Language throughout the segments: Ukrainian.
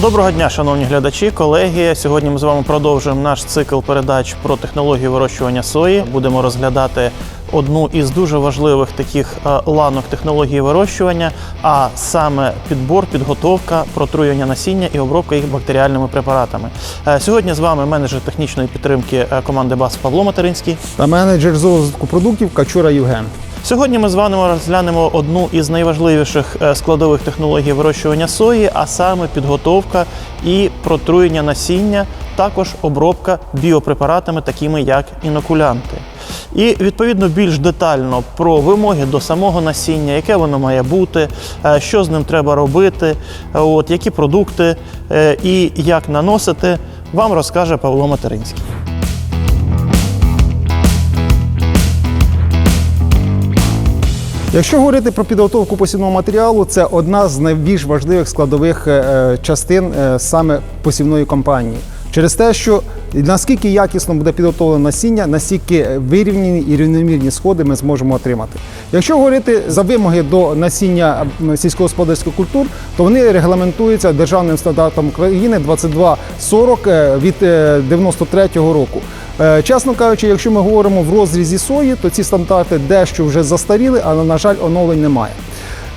Доброго дня, шановні глядачі, колеги. Сьогодні ми з вами продовжуємо наш цикл передач про технології вирощування сої. Будемо розглядати одну із дуже важливих таких е, ланок технології вирощування, а саме підбор, підготовка, протруювання насіння і обробка їх бактеріальними препаратами. Е, Сьогодні з вами менеджер технічної підтримки е, команди БАС Павло Материнський. та менеджер з розвитку продуктів Качура Євген. Сьогодні ми з вами розглянемо одну із найважливіших е, складових технологій вирощування сої, а саме підготовка і протруєння насіння, також обробка біопрепаратами, такими як інокулянти. І відповідно більш детально про вимоги до самого насіння, яке воно має бути, е, що з ним треба робити, е, от, які продукти і як наносити, вам розкаже Павло Материнський. Якщо говорити про підготовку посівного матеріалу, це одна з найбільш важливих складових е, е, частин е, саме посівної кампанії. Через те, що наскільки якісно буде підготовлено насіння, настільки вирівняні і рівномірні сходи ми зможемо отримати. Якщо говорити за вимоги до насіння сільськогосподарських культур, то вони регламентуються державним стандартом України 2240 е, від 93-го року. Е, Чесно кажучи, якщо ми говоримо в розрізі сої, то ці стандарти дещо вже застаріли, але, на жаль, оновлень немає.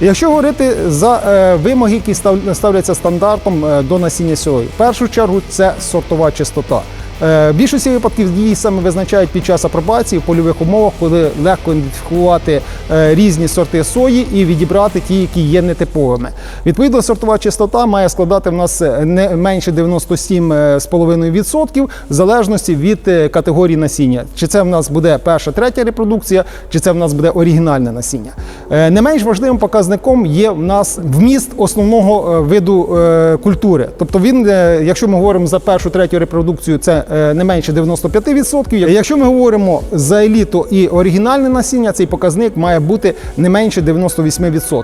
Якщо говорити за е, вимоги, які став- ставляться стандартом е, до насіння сої, в першу чергу це сортова чистота. Е, більшості випадків її саме визначають під час апробації в польових умовах, коли легко ідентифікувати різні сорти сої і відібрати ті, які є нетиповими. Відповідно, сортова чистота має складати в нас е, не менше 97,5% в залежності від е, категорії насіння. Чи це в нас буде перша, третя репродукція, чи це в нас буде оригінальне насіння. Е, Не менш важливим показником є в нас вміст основного е, виду е, культури. Тобто він, е, якщо ми говоримо за першу, третю репродукцію, це е, не менше 95%. Якщо ми говоримо за еліту і оригінальне насіння, цей показник має бути не менше 98%.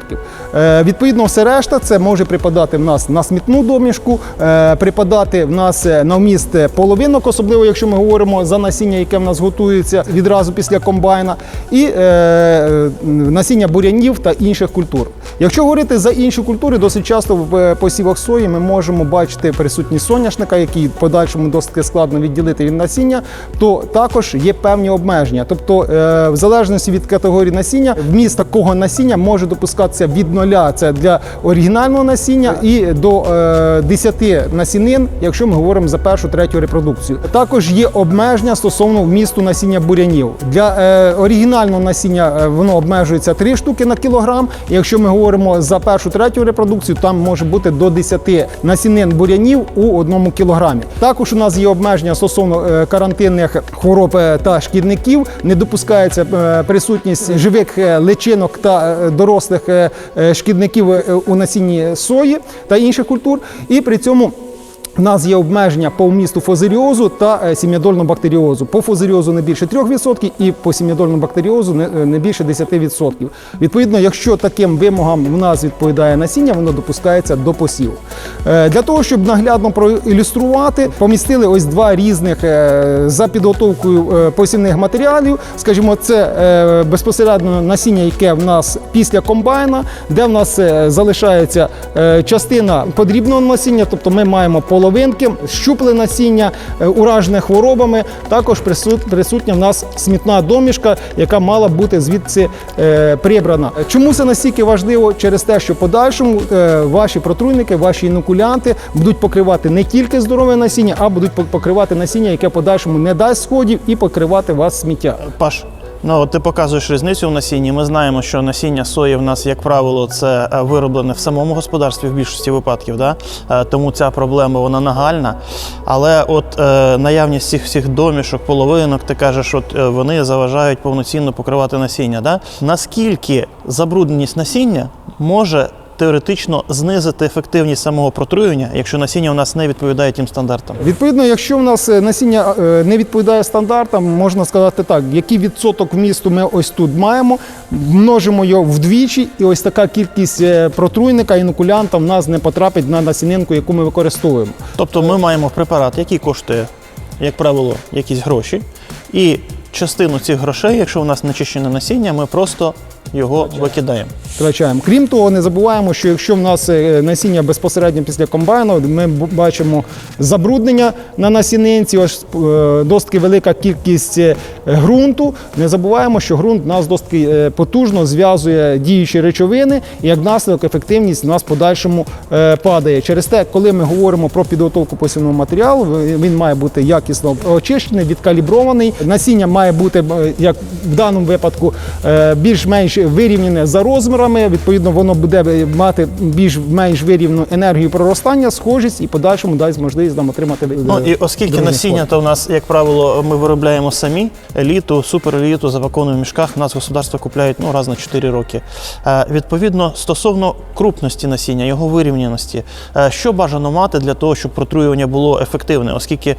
Е, Відповідно, все решта це може припадати в нас на смітну домішку, е, припадати в нас е, на вміст половинок, особливо якщо ми говоримо за насіння, яке в нас готується відразу після комбайна, і насіння бурянів та інших культур. Якщо говорити за інші культури, досить часто в посівах сої ми можемо бачити присутність соняшника, який в подальшому досить складно відділити від насіння, то також є певні обмеження. Тобто, в залежності від категорії насіння, вміст такого насіння може допускатися від нуля, це для оригінального насіння, і до е, 10 насінин, якщо ми говоримо за першу третю репродукцію. Також є обмеження стосовно вмісту насіння бурянів. Для е, оригінального насіння е, воно обмежується 3 штуки на кілограм. Якщо ми говоримо за першу третю репродукцію, там може бути до 10 насінин бурянів у одному кілограмі. Також у нас є обмеження стосовно е, карантинних хвороб е, та шкідників. Не допускається присутність живих личинок та е, дорослих е, е, шкідників е, у насінні сої та інших культур. І при цьому у нас є обмеження по вмісту фозеріозу та е, сім'ядольного бактеріозу. По фозеріозу не більше 3% і по сім'ядольному бактеріозу не, е, більше 10%. Відповідно, якщо таким вимогам в нас відповідає насіння, воно допускається до посіву. Е, Для того, щоб наглядно проілюструвати, помістили ось два різних за підготовкою посівних матеріалів. Скажімо, це безпосередньо насіння, яке в нас після комбайна, де в нас залишається частина подрібного насіння, тобто ми маємо половинки, щупле насіння, е, уражене хворобами. Також присут- присутня в нас смітна домішка, яка мала бути звідси е, прибрана. Чому це настільки важливо? Через те, що подальшому е, ваші протруйники, ваші інокулянти будуть покривати не тільки здорове насіння, а будуть по- покривати насіння, яке подальшому не дасть сходів, і покривати вас сміття. Паш, ну от ти показуєш різницю в насінні. Ми знаємо, що насіння сої в нас, як правило, це е, вироблене в самому господарстві в більшості випадків, да? Е, тому ця проблема вона нагальна. Але от е, наявність цих всіх домішок, половинок, ти кажеш, от е, вони заважають повноцінно покривати насіння. Да? Наскільки забрудненість насіння може теоретично знизити ефективність самого протруєння, якщо насіння у нас не відповідає тим стандартам? Відповідно, якщо в нас е, насіння е, не відповідає стандартам, можна сказати так, який відсоток вмісту ми ось тут маємо, множимо його вдвічі, і ось така кількість е, протруйника, інокулянта в нас не потрапить на насінинку, яку ми використовуємо. Тобто ми маємо препарат, який коштує, як правило, якісь гроші. І частину цих грошей, якщо у нас нечищене насіння, ми просто його викидаємо. Втрачаємо. Крім того, не забуваємо, що якщо в нас е, насіння безпосередньо після комбайну, ми бачимо забруднення на насінинці, ось е, досить велика кількість е, ґрунту. Не забуваємо, що ґрунт нас досить потужно зв'язує діючі речовини, і як наслідок ефективність у нас в подальшому падає. Через те, коли ми говоримо про підготовку посівного матеріалу, він має бути якісно очищений, відкалібрований. Насіння має бути, як в даному випадку, більш-менш вирівняне за розмірами. Відповідно, воно буде мати більш-менш вирівну енергію проростання, схожість і подальшому дасть можливість нам отримати. е, Ну і оскільки насіння, то у нас, як правило, ми виробляємо самі еліту, супереліту запаковану в мішках. У нас господарства купляють ну раз на 4 роки. Е, відповідно, стосовно крупності насіння, його вирівняності, е, що бажано мати для того, щоб протруювання було ефективне, оскільки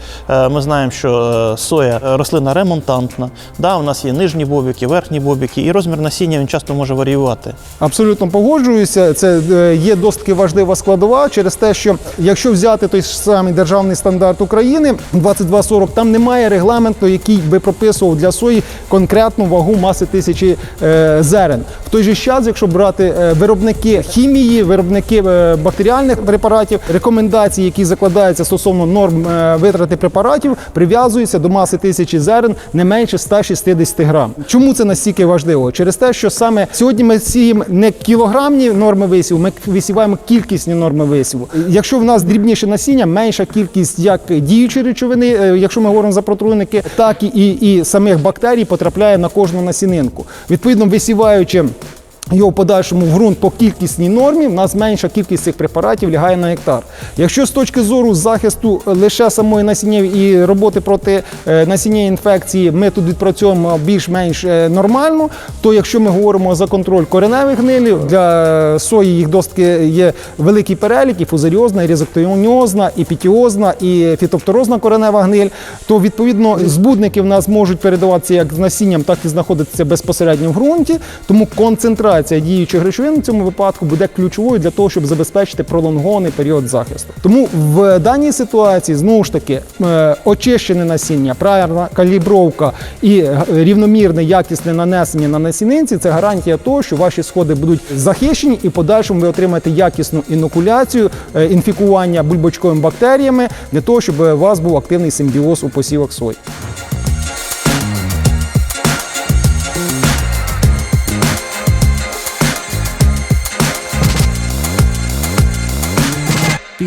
ми знаємо, що соя рослина ремонтантна, да, у нас є нижні бобіки, верхні бобіки, і розмір насіння він часто може варіювати. Абсолютно погоджуюся. Це е, є досить важлива складова через те, що якщо взяти той самий державний стандарт України 2240, там немає регламенту, який би прописував для сої конкретну вагу маси тисячі е, зерен. В той же час, якщо брати е, виробники хімії, виробники бактеріальних препаратів, рекомендації, які закладаються стосовно норм витрати препаратів, прив'язуються до маси тисячі зерен не менше 160 грам. Чому це настільки важливо? Через те, що саме сьогодні ми сіємо не кілограмні норми висіву, ми висіваємо кількісні норми висіву. Якщо в нас дрібніше насіння, менша кількість як діючої речовини, е, якщо ми говоримо за протруйники, так і, і самих бактерій потрапляє на кожну насінинку. Відповідно, висіваючи. Його подальшому в ґрунт по кількісній нормі, в нас менша кількість цих препаратів лягає на гектар. Якщо з точки зору захисту лише самої насіння і роботи проти е, насіння інфекції, ми тут відпрацьовуємо більш-менш е, нормально, то якщо ми говоримо за контроль кореневих гнилів, для сої їх досить є великий перелік, і фузаріозна, і ризоктоніозна, і пітіозна, і фітопторозна коренева гниль, то відповідно збудники в нас можуть передаватися як з насінням, так і знаходитися безпосередньо в ґрунті. Тому концентрація діючих речовин в цьому випадку буде ключовою для того, щоб забезпечити пролонгований період захисту. Тому в даній ситуації знову ж таки е, очищене насіння, правильна калібровка і е, рівномірне якісне нанесення на насінинці це гарантія того, що ваші сходи будуть захищені і в подальшому ви отримаєте якісну інокуляцію, е, інфікування бульбочковими бактеріями для того, щоб у вас був активний симбіоз у посівах сої.